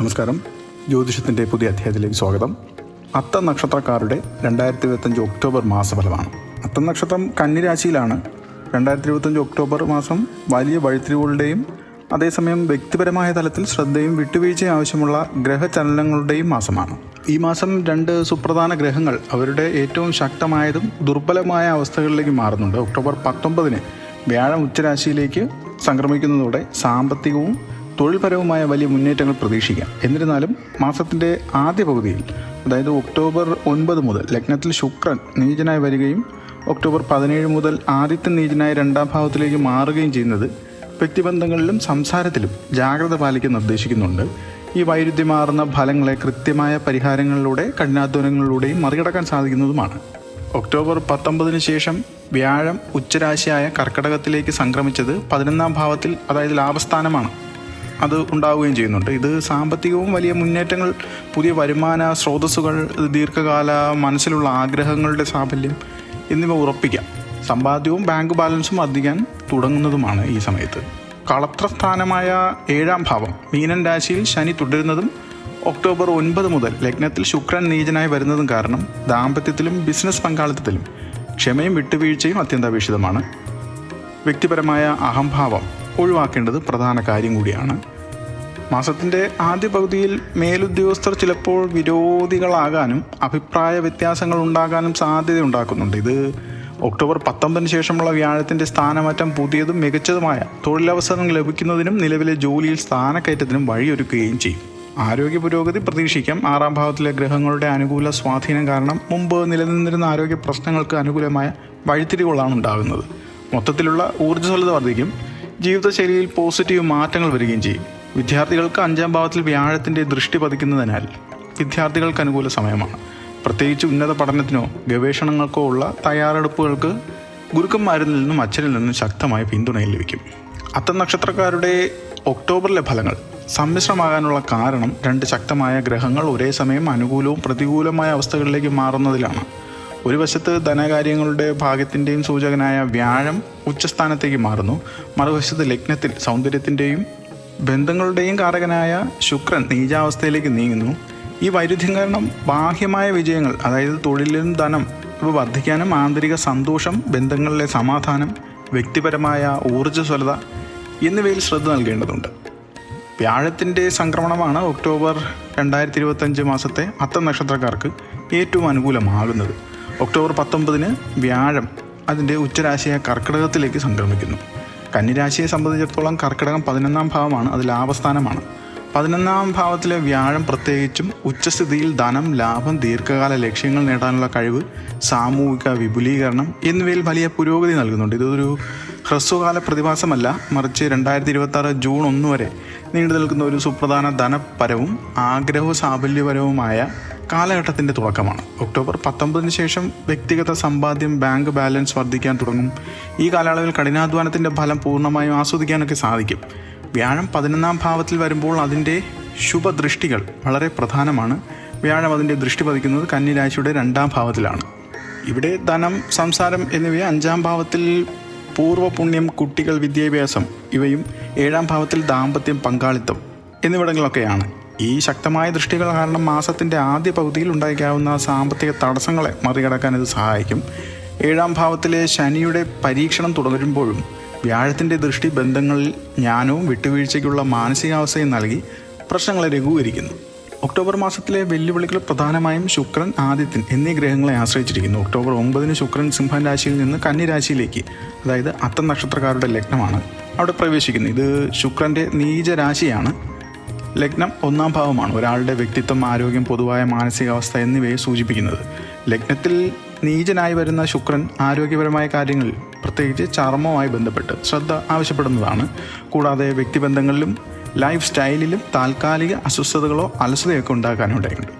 നമസ്കാരം. ജ്യോതിഷത്തിന്റെ പുതിയ അധ്യായത്തിലേക്ക് സ്വാഗതം. അത്ത നക്ഷത്രക്കാരുടെ രണ്ടായിരത്തി ഇരുപത്തഞ്ച് ഒക്ടോബർ മാസഫലമാണ്. അത്ത നക്ഷത്രം കന്നിരാശിയിലാണ്. രണ്ടായിരത്തി ഇരുപത്തഞ്ച് ഒക്ടോബർ മാസം വലിയ വഴിത്തിരിവുകളുടെയും അതേസമയം വ്യക്തിപരമായ തലത്തിൽ ശ്രദ്ധയും വിട്ടുവീഴ്ചയും ആവശ്യമുള്ള ഗ്രഹചലനങ്ങളുടെയും മാസമാണ്. ഈ മാസം രണ്ട് സുപ്രധാന ഗ്രഹങ്ങൾ അവരുടെ ഏറ്റവും ശക്തമായതും ദുർബലമായ അവസ്ഥകളിലേക്ക് മാറുന്നുണ്ട്. ഒക്ടോബർ പത്തൊമ്പതിന് വ്യാഴം ഉച്ചരാശിയിലേക്ക് സംക്രമിക്കുന്നതോടെ സാമ്പത്തികവും തൊഴിൽപരവുമായ വലിയ മുന്നേറ്റങ്ങൾ പ്രതീക്ഷിക്കാം. എന്നിരുന്നാലും മാസത്തിന്റെ ആദ്യ പകുതിയിൽ അതായത് ഒക്ടോബർ ഒൻപത് മുതൽ ലഗ്നത്തിൽ ശുക്രൻ നീചനായി വരികയും ഒക്ടോബർ പതിനേഴ് മുതൽ ആദ്യത്തെ നീചനായ രണ്ടാം ഭാവത്തിലേക്ക് മാറുകയും ചെയ്യുന്നത് വ്യക്തിബന്ധങ്ങളിലും സംസാരത്തിലും ജാഗ്രത പാലിക്കാൻ നിർദ്ദേശിക്കുന്നുണ്ട്. ഈ വൈരുദ്ധ്യമാർന്ന ഫലങ്ങളെ കൃത്യമായ പരിഹാരങ്ങളിലൂടെ കഠിനാധ്വാനങ്ങളിലൂടെയും മറികടക്കാൻ സാധിക്കുന്നതുമാണ്. ഒക്ടോബർ പത്തൊമ്പതിന് ശേഷം വ്യാഴം ഉച്ചരാശിയായ കർക്കടകത്തിലേക്ക് സംക്രമിച്ചത് പതിനൊന്നാം ഭാവത്തിൽ അതായത് ലാഭസ്ഥാനമാണ്. അത് ഉണ്ടാവുകയും ചെയ്യുന്നുണ്ട്. ഇത് സാമ്പത്തികവും വലിയ മുന്നേറ്റങ്ങൾ പുതിയ വരുമാന സ്രോതസ്സുകൾ ദീർഘകാല മനസ്സിലുള്ള ആഗ്രഹങ്ങളുടെ സാഫല്യം എന്നിവ ഉറപ്പിക്കാം. സമ്പാദ്യവും ബാങ്ക് ബാലൻസും വർദ്ധിക്കാൻ തുടങ്ങുന്നതുമാണ് ഈ സമയത്ത്. കളത്രസ്ഥാനമായ ഏഴാം ഭാവം മീനൻ രാശിയിൽ ശനി തുടരുന്നതും ഒക്ടോബർ ഒൻപത് മുതൽ ലഗ്നത്തിൽ ശുക്രൻ നീചനായി വരുന്നതും കാരണം ദാമ്പത്യത്തിലും ബിസിനസ് പങ്കാളിത്തത്തിലും ക്ഷമയും വിട്ടുവീഴ്ചയും അത്യന്താപേക്ഷിതമാണ്. വ്യക്തിപരമായ അഹംഭാവം ഒഴിവാക്കേണ്ടത് പ്രധാന കാര്യം കൂടിയാണ്. മാസത്തിന്റെ ആദ്യ പകുതിയിൽ മേലുദ്യോഗസ്ഥർ ചിലപ്പോൾ വിരോധികളാകാനും അഭിപ്രായ വ്യത്യാസങ്ങൾ ഉണ്ടാകാനും സാധ്യത ഉണ്ടാക്കുന്നുണ്ട്. ഇത് ഒക്ടോബർ പത്തൊമ്പതിന് ശേഷമുള്ള വ്യാഴത്തിന്റെ സ്ഥാനമാറ്റം പുതിയതും മികച്ചതുമായ തൊഴിലവസരങ്ങൾ ലഭിക്കുന്നതിനും നിലവിലെ ജോലിയിൽ സ്ഥാനക്കയറ്റത്തിനും വഴിയൊരുക്കുകയും ചെയ്യും. ആരോഗ്യ പുരോഗതി പ്രതീക്ഷിക്കാം. ആറാം ഭാവത്തിലെ ഗ്രഹങ്ങളുടെ അനുകൂല സ്വാധീനം കാരണം മുമ്പ് നിലനിന്നിരുന്ന ആരോഗ്യ പ്രശ്നങ്ങൾക്ക് അനുകൂലമായ വഴിത്തിരിവുകളാണ് ഉണ്ടാകുന്നത്. മൊത്തത്തിലുള്ള ഊർജസ്വലത വർദ്ധിക്കും. ജീവിതശൈലിയിൽ പോസിറ്റീവ് മാറ്റങ്ങൾ വരികയും ചെയ്യും. വിദ്യാർത്ഥികൾക്ക് അഞ്ചാം ഭാവത്തിൽ വ്യാഴത്തിന്റെ ദൃഷ്ടി പതിക്കുന്നതിനാൽ വിദ്യാർത്ഥികൾക്ക് അനുകൂല സമയമാണ്. പ്രത്യേകിച്ച് ഉന്നത പഠനത്തിനോ ഗവേഷണങ്ങൾക്കോ ഉള്ള തയ്യാറെടുപ്പുകൾക്ക് ഗുരുക്കന്മാരിൽ നിന്നും അച്ഛനിൽ നിന്നും ശക്തമായ പിന്തുണയിൽ ലഭിക്കും. അത്തം നക്ഷത്രക്കാരുടെ ഒക്ടോബറിലെ ഫലങ്ങൾ സമ്മിശ്രമാകാനുള്ള കാരണം രണ്ട് ശക്തമായ ഗ്രഹങ്ങൾ ഒരേ സമയം അനുകൂലവും പ്രതികൂലമായ അവസ്ഥകളിലേക്ക് മാറുന്നതിലാണ്. ഒരു വശത്ത് ധനകാര്യങ്ങളുടെ ഭാഗ്യത്തിന്റെയും സൂചകനായ വ്യാഴം ഉച്ചസ്ഥാനത്തേക്ക് മാറുന്നു. മറുവശത്ത് ലഗ്നത്തിൽ സൗന്ദര്യത്തിന്റെയും ബന്ധങ്ങളുടെയും കാരകനായ ശുക്രൻ നീചാവസ്ഥയിലേക്ക് നീങ്ങുന്നു. ഈ വൈരുദ്ധ്യം കാരണം ബാഹ്യമായ വിജയങ്ങൾ അതായത് തൊഴിലും ധനം ഇവ വർദ്ധിക്കാനും ആന്തരിക സന്തോഷം ബന്ധങ്ങളിലെ സമാധാനം വ്യക്തിപരമായ ഊർജസ്വലത എന്നിവയിൽ ശ്രദ്ധ നൽകേണ്ടതുണ്ട്. വ്യാഴത്തിന്റെ സംക്രമണമാണ് ഒക്ടോബർ രണ്ടായിരത്തി ഇരുപത്തഞ്ച് മാസത്തെ അത്ത നക്ഷത്രക്കാർക്ക് ഏറ്റവും അനുകൂലമാകുന്നത്. ഒക്ടോബർ പത്തൊമ്പതിന് വ്യാഴം അതിന്റെ ഉച്ചരാശിയായ കർക്കിടകത്തിലേക്ക് സംക്രമിക്കുന്നു. കന്നിരാശിയെ സംബന്ധിച്ചിടത്തോളം കർക്കിടകം പതിനൊന്നാം ഭാവമാണ് അത് ലാഭസ്ഥാനമാണ്. പതിനൊന്നാം ഭാവത്തിലെ വ്യാഴം പ്രത്യേകിച്ചും ഉച്ചസ്ഥിതിയിൽ ധനം ലാഭം ദീർഘകാല ലക്ഷ്യങ്ങൾ നേടാനുള്ള കഴിവ് സാമൂഹിക വിപുലീകരണം എന്നിവയിൽ വലിയ പുരോഗതി നൽകുന്നുണ്ട്. ഇതൊരു ഹ്രസ്വകാല പ്രതിഭാസമല്ല മറിച്ച് രണ്ടായിരത്തി ഇരുപത്തി ആറ് ജൂൺ ഒന്ന് വരെ നീണ്ടു നിൽക്കുന്ന ഒരു സുപ്രധാന ധനപരവും ആഗ്രഹ സാഫല്യപരവുമായ കാലഘട്ടത്തിന്റെ തുടക്കമാണ്. ഒക്ടോബർ പത്തൊമ്പതിന് ശേഷം വ്യക്തിഗത സമ്പാദ്യം ബാങ്ക് ബാലൻസ് വർദ്ധിക്കാൻ തുടങ്ങും. ഈ കാലയളവിൽ കഠിനാധ്വാനത്തിന്റെ ഫലം പൂർണമായും ആസ്വദിക്കാനൊക്കെ സാധിക്കും. വ്യാഴം പതിനൊന്നാം ഭാവത്തിൽ വരുമ്പോൾ അതിന്റെ ശുഭദൃഷ്ടികൾ വളരെ പ്രധാനമാണ്. വ്യാഴം അതിന്റെ ദൃഷ്ടി പതിക്കുന്നത് കന്നിരാശിയുടെ രണ്ടാം ഭാവത്തിലാണ്. ഇവിടെ ധനം സംസാരം എന്നിവയെ അഞ്ചാം ഭാവത്തിൽ പൂർവപുണ്യം കുട്ടികൾ വിദ്യാഭ്യാസം ഇവയും ഏഴാം ഭാവത്തിൽ ദാമ്പത്യം പങ്കാളിത്തം എന്നിവിടങ്ങളൊക്കെയാണ്. ഈ ശക്തമായ ദൃഷ്ടികൾ കാരണം മാസത്തിന്റെ ആദ്യ പകുതിയിൽ ഉണ്ടായേക്കാവുന്ന സാമ്പത്തിക തടസ്സങ്ങളെ മറികടക്കാൻ ഇത് സഹായിക്കും. ഏഴാം ഭാവത്തിലെ ശനിയുടെ പരീക്ഷണം തുടരുമ്പോഴും വ്യാഴത്തിന്റെ ദൃഷ്ടി ബന്ധങ്ങളിൽ ജ്ഞാനവും വിട്ടുവീഴ്ചയ്ക്കുള്ള മാനസികാവസ്ഥയും നൽകി പ്രശ്നങ്ങളെ ലഘൂകരിക്കുന്നു. ഒക്ടോബർ മാസത്തിലെ വെല്ലുവിളികൾ പ്രധാനമായും ശുക്രൻ ആദിത്യൻ എന്നീ ഗ്രഹങ്ങളെ ആശ്രയിച്ചിരിക്കുന്നു. ഒക്ടോബർ ഒമ്പതിന് ശുക്രൻ സിംഹൻ രാശിയിൽ നിന്ന് കന്നിരാശിയിലേക്ക് അതായത് അത്തം നക്ഷത്രക്കാരുടെ ലഗ്നമാണ് അവിടെ പ്രവേശിക്കുന്നു ഇത് ശുക്രന്റെ നീചരാശിയാണ്. ലഗ്നം ഒന്നാം ഭാവമാണ്. ഒരാളുടെ വ്യക്തിത്വം ആരോഗ്യം പൊതുവായ മാനസികാവസ്ഥ എന്നിവയെ സൂചിപ്പിക്കുന്നത്. ലഗ്നത്തിൽ നീചനായി വരുന്ന ശുക്രൻ ആരോഗ്യപരമായ കാര്യങ്ങളിൽ പ്രത്യേകിച്ച് ചർമ്മവുമായി ബന്ധപ്പെട്ട് ശ്രദ്ധ ആവശ്യപ്പെടുന്നതാണ്. കൂടാതെ വ്യക്തിബന്ധങ്ങളിലും ലൈഫ് സ്റ്റൈലിലും താൽക്കാലിക അസ്വസ്ഥതകളോ അലസതയൊക്കെ ഉണ്ടാക്കാനിടയുണ്ട്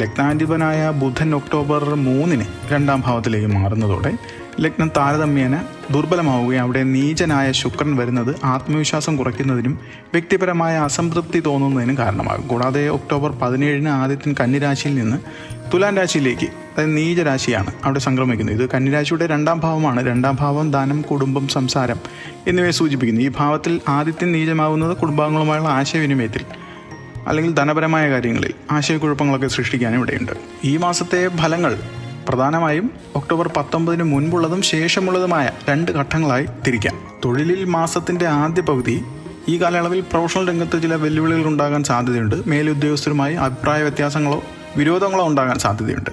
ലഗ്നാധിപനായ ബുധൻ ഒക്ടോബർ മൂന്നിന് രണ്ടാം ഭാവത്തിലേക്ക് മാറുന്നതോടെ ലഗ്നം താരതമ്യേന ദുർബലമാവുകയും അവിടെ നീചനായ ശുക്രൻ വരുന്നത് ആത്മവിശ്വാസം കുറയ്ക്കുന്നതിനും വ്യക്തിപരമായ അസംതൃപ്തി തോന്നുന്നതിനും കാരണമാകും. കൂടാതെ ഒക്ടോബർ പതിനേഴിന് ആദ്യത്തിന് കന്നിരാശിയിൽ നിന്ന് തുലാം രാശിയിലേക്ക് അതായത് നീചരാശിയാണ് അവിടെ സംക്രമിക്കുന്നത് ഇത് കന്നിരാശിയുടെ രണ്ടാം ഭാവമാണ്. രണ്ടാം ഭാവം ദാനം കുടുംബം സംസാരം എന്നിവയെ സൂചിപ്പിക്കുന്നു. ഈ ഭാവത്തിൽ ആദിത്യൻ നീചമാകുന്നത് കുടുംബാംഗങ്ങളുമായുള്ള ആശയവിനിമയത്തിൽ അല്ലെങ്കിൽ ധനപരമായ കാര്യങ്ങളിൽ ആശയക്കുഴപ്പങ്ങളൊക്കെ സൃഷ്ടിക്കാനും ഇടയുണ്ട് ഈ മാസത്തെ ഫലങ്ങൾ പ്രധാനമായും ഒക്ടോബർ പത്തൊമ്പതിന് മുൻപുള്ളതും ശേഷമുള്ളതുമായ രണ്ട് ഘട്ടങ്ങളായി തിരിക്കാം. തൊഴിലിൽ മാസത്തിന്റെ ആദ്യ പകുതി ഈ കാലയളവിൽ പ്രൊഫഷണൽ രംഗത്ത് ചില വെല്ലുവിളികൾ ഉണ്ടാകാൻ സാധ്യതയുണ്ട്. മേലുദ്യോഗസ്ഥരുമായി അഭിപ്രായ വ്യത്യാസങ്ങളോ വിരോധങ്ങളോ ഉണ്ടാകാൻ സാധ്യതയുണ്ട്.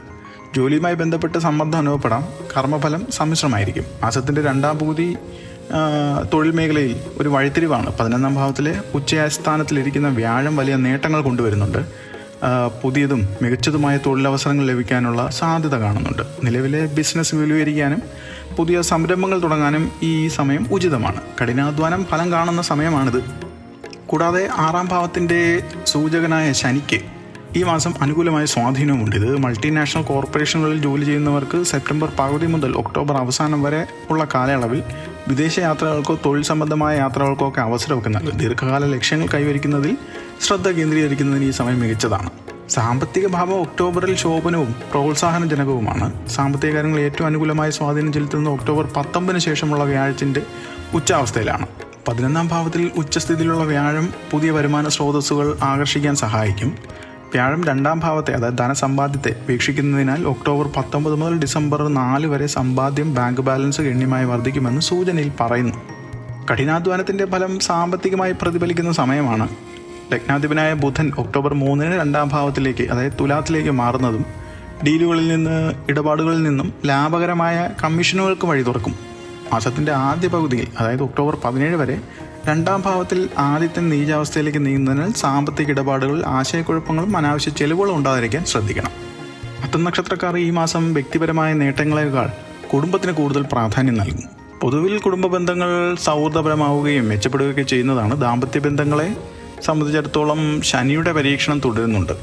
ജോലിയുമായി ബന്ധപ്പെട്ട് സമ്മർദ്ദം അനുഭവപ്പെടാം. കർമ്മഫലം സമ്മിശ്രമായിരിക്കും. മാസത്തിന്റെ രണ്ടാം പകുതി തൊഴിൽ മേഖലയിൽ ഒരു വഴിത്തിരിവാണ്. പതിനൊന്നാം ഭാവത്തിലെ ഉച്ചസ്ഥാനത്തിലിരിക്കുന്ന വ്യാഴം വലിയ നേട്ടങ്ങൾ കൊണ്ടുവരുന്നുണ്ട്. പുതിയതും മികച്ചതുമായ തൊഴിലവസരങ്ങൾ ലഭിക്കാനുള്ള സാധ്യത കാണുന്നുണ്ട്. നിലവിലെ ബിസിനസ് വിപുലീകരിക്കാനും പുതിയ സംരംഭങ്ങൾ തുടങ്ങാനും ഈ സമയം ഉചിതമാണ്. കഠിനാധ്വാനം ഫലം കാണുന്ന സമയമാണിത്. കൂടാതെ ആറാം ഭാവത്തിന്റെ സൂചകനായ ശനിക്ക് ഈ മാസം അനുകൂലമായ സ്വാധീനവുമുണ്ട്. ഇത് മൾട്ടിനാഷണൽ കോർപ്പറേഷനുകളിൽ ജോലി ചെയ്യുന്നവർക്ക് സെപ്റ്റംബർ പകുതി മുതൽ ഒക്ടോബർ അവസാനം വരെ ഉള്ള കാലയളവിൽ വിദേശ യാത്രകൾക്കോ തൊഴിൽ സംബന്ധമായ യാത്രകൾക്കോ ഒക്കെ അവസരമൊക്കെ നൽകും. ദീർഘകാല ലക്ഷ്യങ്ങൾ കൈവരിക്കുന്നതിൽ ശ്രദ്ധ കേന്ദ്രീകരിക്കുന്നതിന് ഈ സമയം മികച്ചതാണ്. സാമ്പത്തിക ഭാവം ഒക്ടോബറിൽ ശോഭനവും പ്രോത്സാഹനജനകവുമാണ്. സാമ്പത്തിക കാര്യങ്ങൾ ഏറ്റവും അനുകൂലമായ സ്വാധീനം ചെലുത്തുന്ന ഒക്ടോബർ പത്തൊമ്പതിന് ശേഷമുള്ള വ്യാഴത്തിന്റെ ഉച്ചാവസ്ഥയിലാണ്. പതിനൊന്നാം ഭാവത്തിൽ ഉച്ചസ്ഥിതിയിലുള്ള വ്യാഴം പുതിയ വരുമാന സ്രോതസ്സുകൾ ആകർഷിക്കാൻ സഹായിക്കും. വ്യാഴം രണ്ടാം ഭാവത്തെ അതായത് ധനസമ്പാദ്യത്തെ വീക്ഷിക്കുന്നതിനാൽ ഒക്ടോബർ പത്തൊമ്പത് മുതൽ ഡിസംബർ നാല് വരെ സമ്പാദ്യം ബാങ്ക് ബാലൻസ് ഗണ്യമായി വർദ്ധിക്കുമെന്ന് സൂചനയിൽ പറയുന്നു. കഠിനാധ്വാനത്തിന്റെ ഫലം സാമ്പത്തികമായി പ്രതിഫലിക്കുന്ന സമയമാണ്. ലഗ്നാധിപനായ ബുധൻ ഒക്ടോബർ മൂന്നിന് രണ്ടാം ഭാവത്തിലേക്ക് അതായത് തുലാത്തിലേക്ക് മാറുന്നതും ഡീലുകളിൽ നിന്ന് ഇടപാടുകളിൽ നിന്നും ലാഭകരമായ കമ്മീഷനുകൾക്ക് വഴി തുറക്കും മാസത്തിന്റെ ആദ്യ പകുതിയിൽ അതായത് ഒക്ടോബർ പതിനേഴ് വരെ രണ്ടാം ഭാവത്തിൽ ആദ്യത്തെ നീചാവസ്ഥയിലേക്ക് നീങ്ങുന്നതിനാൽ സാമ്പത്തിക ഇടപാടുകളിൽ ആശയക്കുഴപ്പങ്ങളും അനാവശ്യ ചെലവുകളും ഉണ്ടാതിരിക്കാൻ ശ്രദ്ധിക്കണം. അത്തം നക്ഷത്രക്കാർ ഈ മാസം വ്യക്തിപരമായ നേട്ടങ്ങളെക്കാൾ കുടുംബത്തിന് കൂടുതൽ പ്രാധാന്യം നൽകും പൊതുവിൽ കുടുംബ ബന്ധങ്ങൾ സൗഹൃദപരമാവുകയും മെച്ചപ്പെടുകയൊക്കെ ചെയ്യുന്നതാണ് ദാമ്പത്യ ബന്ധങ്ങളെ സംബന്ധിച്ചിടത്തോളം ശനിയുടെ പരീക്ഷണം തുടരുന്നുണ്ട്.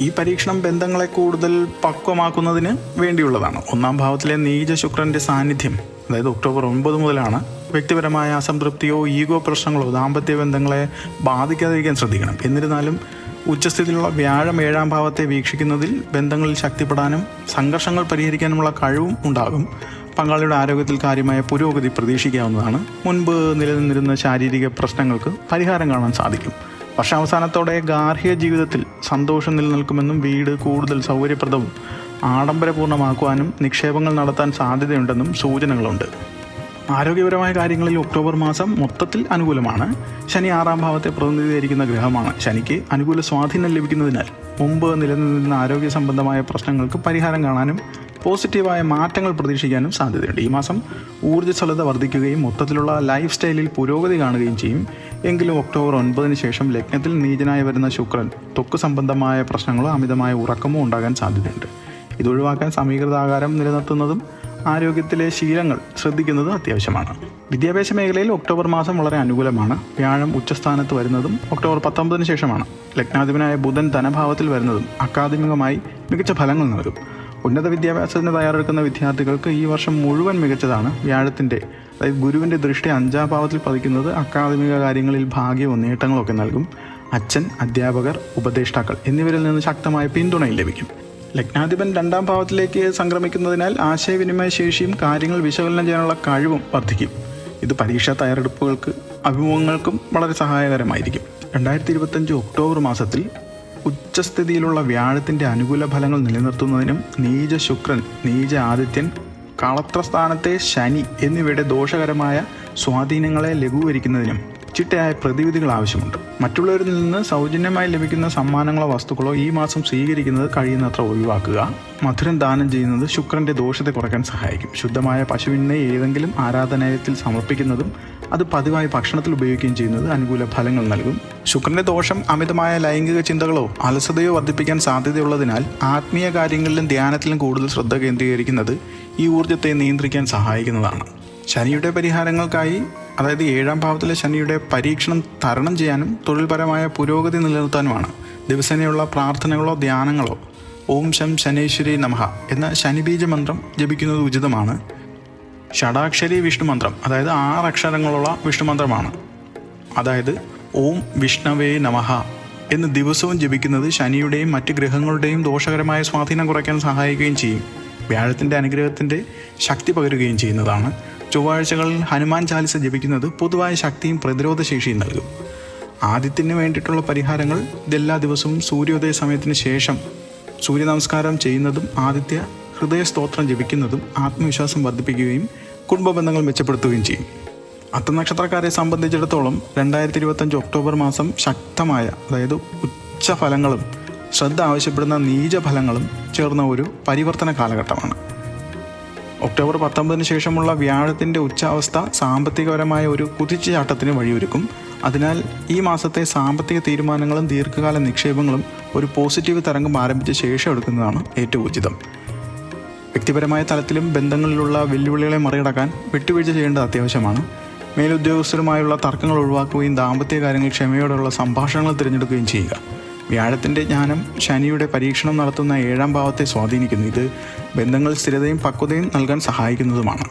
ഈ പരീക്ഷണം ബന്ധങ്ങളെ കൂടുതൽ പക്വമാക്കുന്നതിന് വേണ്ടിയുള്ളതാണ്. ഒന്നാം ഭാവത്തിലെ നീജ ശുക്രന്റെ സാന്നിധ്യം അതായത് ഒക്ടോബർ ഒൻപത് മുതലാണ് വ്യക്തിപരമായ അസംതൃപ്തിയോ ഈഗോ പ്രശ്നങ്ങളോ ദാമ്പത്യ ബന്ധങ്ങളെ ബാധിക്കാതിരിക്കാൻ ശ്രദ്ധിക്കണം. എന്നിരുന്നാലും ഉച്ചസ്ഥിതിയിലുള്ള വ്യാഴം ഏഴാം ഭാവത്തെ വീക്ഷിക്കുന്നതിൽ ബന്ധങ്ങളിൽ ശക്തിപ്പെടാനും സംഘർഷങ്ങൾ പരിഹരിക്കാനുമുള്ള കഴിവും ഉണ്ടാകും. പങ്കാളിയുടെ ആരോഗ്യത്തിൽ കാര്യമായ പുരോഗതി പ്രതീക്ഷിക്കാവുന്നതാണ്. മുൻപ് നിലനിന്നിരുന്ന ശാരീരിക പ്രശ്നങ്ങൾക്ക് പരിഹാരം കാണാൻ സാധിക്കും. വർഷാവസാനത്തോടെ ഗാർഹിക ജീവിതത്തിൽ സന്തോഷം നിലനിൽക്കുമെന്നും വീട് കൂടുതൽ സൗകര്യപ്രദവും ആഡംബരപൂർണമാക്കുവാനും നിക്ഷേപങ്ങൾ നടത്താൻ സാധ്യതയുണ്ടെന്നും സൂചനകളുണ്ട്. ആരോഗ്യപരമായ കാര്യങ്ങളിൽ ഒക്ടോബർ മാസം മൊത്തത്തിൽ അനുകൂലമാണ്. ശനി ആറാം ഭാവത്തെ പ്രതിനിധീകരിക്കുന്ന ഗ്രഹമാണ്. ശനിക്ക് അനുകൂല സ്വാധീനം ലഭിക്കുന്നതിനാൽ മുമ്പ് നിലനിന്നിരുന്ന ആരോഗ്യ സംബന്ധമായ പ്രശ്നങ്ങൾക്ക് പരിഹാരം കാണാനും പോസിറ്റീവായ മാറ്റങ്ങൾ പ്രതീക്ഷിക്കാനും സാധ്യതയുണ്ട്. ഈ മാസം ഊർജസ്വലത വർദ്ധിക്കുകയും മൊത്തത്തിലുള്ള ലൈഫ് സ്റ്റൈലിൽ പുരോഗതി കാണുകയും ചെയ്യും. എങ്കിലും ഒക്ടോബർ ഒൻപതിന് ശേഷം ലഗ്നത്തിൽ നീചനായി വരുന്ന ശുക്രൻ തൊക്ക് സംബന്ധമായ പ്രശ്നങ്ങളോ അമിതമായ ഉറക്കമോ ഉണ്ടാകാൻ സാധ്യതയുണ്ട്. ഇതൊഴിവാക്കാൻ സമീകൃത ആകാരം നിലനിർത്തുന്നതും ആരോഗ്യത്തിലെ ശീലങ്ങൾ ശ്രദ്ധിക്കുന്നത് അത്യാവശ്യമാണ്. വിദ്യാഭ്യാസ മേഖലയിൽ ഒക്ടോബർ മാസം വളരെ അനുകൂലമാണ്. വ്യാഴം ഉച്ചസ്ഥാനത്ത് വരുന്നതും ഒക്ടോബർ പത്തൊമ്പതിന് ശേഷമാണ്. ലഗ്നാധിപനായ ബുധൻ ധനഭാവത്തിൽ വരുന്നതും അക്കാദമികമായി മികച്ച ഫലങ്ങൾ നൽകും. ഉന്നത വിദ്യാഭ്യാസത്തിന് തയ്യാറെടുക്കുന്ന വിദ്യാർത്ഥികൾക്ക് ഈ വർഷം മുഴുവൻ മികച്ചതാണ് വ്യാഴത്തിന്റെ അതായത് ഗുരുവിന്റെ ദൃഷ്ടി അഞ്ചാം ഭാവത്തിൽ പതിക്കുന്നത് അക്കാദമിക കാര്യങ്ങളിൽ ഭാഗ്യവും നേട്ടങ്ങളൊക്കെ നൽകും. അച്ഛൻ അധ്യാപകർ ഉപദേഷ്ടാക്കൾ എന്നിവരിൽ നിന്ന് ശക്തമായ പിന്തുണയും ലഭിക്കും. ലഗ്നാധിപൻ രണ്ടാം ഭാവത്തിലേക്ക് സംക്രമിക്കുന്നതിനാൽ ആശയവിനിമയ ശേഷിയും കാര്യങ്ങൾ വിശകലനം ചെയ്യാനുള്ള കഴിവും വർദ്ധിക്കും. ഇത് പരീക്ഷാ തയ്യാറെടുപ്പുകൾക്ക് അഭിമുഖങ്ങൾക്കും വളരെ സഹായകരമായിരിക്കും. രണ്ടായിരത്തി ഇരുപത്തഞ്ച് ഒക്ടോബർ മാസത്തിൽ ഉച്ചസ്ഥിതിയിലുള്ള വ്യാഴത്തിന്റെ അനുകൂല ഫലങ്ങൾ നിലനിർത്തുന്നതിനും നീച ശുക്രൻ നീച ആദിത്യൻ കളത്രസ്ഥാനത്തെ ശനി എന്നിവയുടെ ദോഷകരമായ സ്വാധീനങ്ങളെ ലഘൂകരിക്കുന്നതിനും ചിട്ടയായ പ്രതിവിധികൾ ആവശ്യമുണ്ട്. മറ്റുള്ളവരിൽ നിന്ന് സൗജന്യമായി ലഭിക്കുന്ന സമ്മാനങ്ങളോ വസ്തുക്കളോ ഈ മാസം സ്വീകരിക്കുന്നത് കഴിയുന്നത്ര ഒഴിവാക്കുക. മധുരം ദാനം ചെയ്യുന്നത് ശുക്രന്റെ ദോഷത്തെ കുറയ്ക്കാൻ സഹായിക്കും. ശുദ്ധമായ പശുവിനെ ഏതെങ്കിലും ആരാധനാലയത്തിൽ സമർപ്പിക്കുന്നതും അത് പതിവായി ഭക്ഷണത്തിൽ ഉപയോഗിക്കുകയും ചെയ്യുന്നത് അനുകൂല ഫലങ്ങൾ നൽകും. ശുക്രന്റെ ദോഷം അമിതമായ ലൈംഗിക ചിന്തകളോ അലസതയോ വർദ്ധിപ്പിക്കാൻ സാധ്യതയുള്ളതിനാൽ ആത്മീയ കാര്യങ്ങളിലും ധ്യാനത്തിലും കൂടുതൽ ശ്രദ്ധ കേന്ദ്രീകരിക്കുന്നത് ഈ ഊർജത്തെ നിയന്ത്രിക്കാൻ സഹായിക്കുന്നതാണ്. ശനിയുടെ പരിഹാരങ്ങൾക്കായി അതായത് ഏഴാം ഭാവത്തിലെ ശനിയുടെ പരീക്ഷണം തരണം ചെയ്യാനും തൊഴിൽപരമായ പുരോഗതി നിലനിർത്താനുമാണ്. ദിവസേനയുള്ള പ്രാർത്ഥനകളോ ധ്യാനങ്ങളോ ഓം ശം ശനേശ്വരി നമഹ എന്ന ശനിബീജ മന്ത്രം ജപിക്കുന്നത് ഉചിതമാണ്. ഷടാക്ഷരി വിഷ്ണു മന്ത്രം അതായത് ആറ് അക്ഷരങ്ങളുള്ള വിഷ്ണു മന്ത്രമാണ്. അതായത് ഓം വിഷ്ണവേ നമഹ എന്ന് ദിവസവും ജപിക്കുന്നത് ശനിയുടെയും മറ്റ് ഗ്രഹങ്ങളുടെയും ദോഷകരമായ സ്വാധീനം കുറയ്ക്കാൻ സഹായിക്കുകയും ചെയ്യും. വ്യാഴത്തിന്റെ അനുഗ്രഹത്തിന്റെ ശക്തി പകരുകയും ചെയ്യുന്നതാണ് ചൊവ്വാഴ്ചകളിൽ ഹനുമാൻ ചാലിസ ജപിക്കുന്നത് പൊതുവായ ശക്തിയും പ്രതിരോധ ശേഷിയും നൽകും. ആദ്യത്തിന് വേണ്ടിയിട്ടുള്ള പരിഹാരങ്ങൾ ഇതെല്ലാ ദിവസവും സൂര്യോദയ സമയത്തിന് ശേഷം സൂര്യ നമസ്കാരം ചെയ്യുന്നതും ആദിത്യ ഹൃദയ സ്തോത്രം ജപിക്കുന്നതും ആത്മവിശ്വാസം വർദ്ധിപ്പിക്കുകയും കുടുംബ ബന്ധങ്ങൾ മെച്ചപ്പെടുത്തുകയും ചെയ്യും. അത്തനക്ഷത്രക്കാരെ സംബന്ധിച്ചിടത്തോളം രണ്ടായിരത്തി ഇരുപത്തഞ്ച് ഒക്ടോബർ മാസം ശക്തമായ അതായത് ഉച്ച ഫലങ്ങളും ശ്രദ്ധ ആവശ്യപ്പെടുന്ന നീചഫലങ്ങളും ചേർന്ന ഒരു പരിവർത്തന കാലഘട്ടമാണ്. ഒക്ടോബർ പത്തൊമ്പതിന് ശേഷമുള്ള വ്യാഴത്തിന്റെ ഉച്ചാവസ്ഥ സാമ്പത്തികപരമായ ഒരു കുതിച്ചുചാട്ടത്തിന് വഴിയൊരുക്കും. അതിനാൽ ഈ മാസത്തെ സാമ്പത്തിക തീരുമാനങ്ങളും ദീർഘകാല നിക്ഷേപങ്ങളും ഒരു പോസിറ്റീവ് തരംഗം ആരംഭിച്ച ശേഷം എടുക്കുന്നതാണ് ഏറ്റവും ഉചിതം. വ്യക്തിപരമായ തലത്തിലും ബന്ധങ്ങളിലുള്ള വെല്ലുവിളികളെ മറികടക്കാൻ വിട്ടുവീഴ്ച ചെയ്യേണ്ടത് അത്യാവശ്യമാണ്. മേലുദ്യോഗസ്ഥരുമായുള്ള തർക്കങ്ങൾ ഒഴിവാക്കുകയും ദാമ്പത്യ കാര്യങ്ങൾ ക്ഷമയോടെയുള്ള സംഭാഷണങ്ങൾ തിരഞ്ഞെടുക്കുകയും ചെയ്യുക. വ്യാഴത്തിന്റെ ജ്ഞാനം ശനിയുടെ പരീക്ഷണം നടത്തുന്ന ഏഴാം ഭാവത്തെ സ്വാധീനിക്കുന്നു. ഇത് ബന്ധങ്ങൾ സ്ഥിരതയും പക്വതയും നൽകാൻ സഹായിക്കുന്നതുമാണ്.